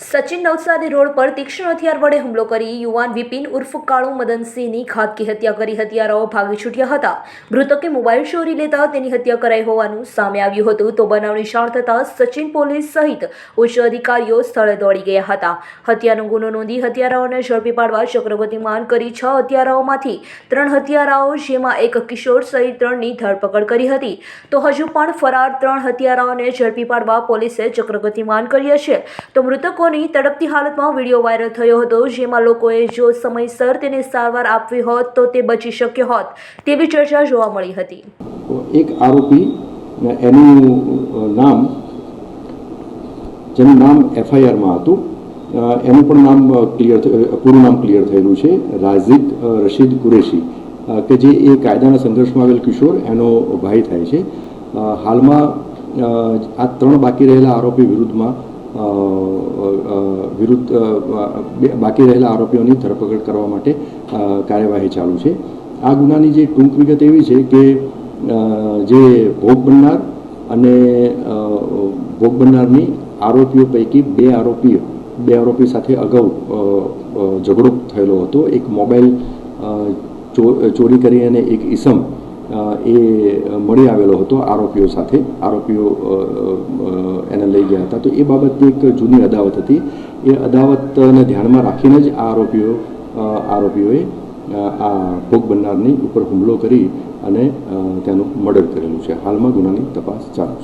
Sachin Navsari road પર તીક્ષ્ણ હથિયાર વડે હુમલો કરી યુવાન વિપિન ઉર્ફ કાળુ મદનસિંહની ઘાતકી હત્યા કરી. હત્યારાઓ ભાગી છૂટ્યા હતા. મૃતકે મોબાઈલ ચોરી લેતા તેની હત્યા કરાઈ હોવાનું સામે આવ્યું હતું. તો બનાવની જાણ થતાં સચિન પોલીસ સહિત ઉચ્ચ અધિકારીઓ સ્થળે દોડી ગયા હતા. હત્યાનો ગુનો નોંધી હત્યારાઓને ઝડપી પાડવા ચક્રવર્તીમાન કરી છ હત્યારાઓમાંથી ત્રણ હત્યારાઓ જેમાં એક કિશોર સહિત ત્રણની ધરપકડ કરી હતી. તો હજુ પણ ફરાર ત્રણ હત્યારાઓને ઝડપી પાડવા પોલીસે ચક્રગતિમાન કર્યા છે. તો મૃતકોની તડપતી હાલતમાં વીડિયો વાયરલ થયો હતો. જેમાં લોકોએ જો સમયસર તેને સારવાર આપવી હોત, તો તે બચી શક્યો હોત તેવી ચર્ચા જોવા મળી હતી. એક આરોપી એનું નામ, જેનું નામ એફઆઈઆરમાં હતું. એનું પણ નામ ક્લિયર પૂરું નામ ક્લિયર થયેલું છે. રાઝિક રશીદ કુરેશી. કે જે એ કાયદાના સંઘર્ષમાં આવેલ કિશોર, એનો ભાઈ થાય છે. હાલમાં આ ત્રણ બાકી રહેલા આરોપી વિરુદ્ધમાં વિરુદ્ધ બાકી રહેલા આરોપીઓની ધરપકડ કરવા માટે કાર્યવાહી ચાલુ છે. આ ગુનાની જે ટૂંક વિગત એવી છે કે જે ભોગ બનનાર અને ભોગ બનનારની આરોપીઓ પૈકી બે આરોપીઓ બે આરોપી સાથે અગાઉ ઝઘડો થયેલો હતો. એક મોબાઈલ ચોરી કરી અને એક ઈસમ એ મળી આવેલો હતો આરોપીઓ સાથે. આરોપીઓ એને લઈ ગયા હતા. તો એ બાબતની એક જૂની અદાવત હતી. એ અદાવતને ધ્યાનમાં રાખીને જ આ આરોપીઓ આરોપીઓએ આ ભોગ બનનારની ઉપર હુમલો કરી અને તેનું મર્ડર કરેલું છે. હાલમાં ગુનાની તપાસ ચાલુ છે.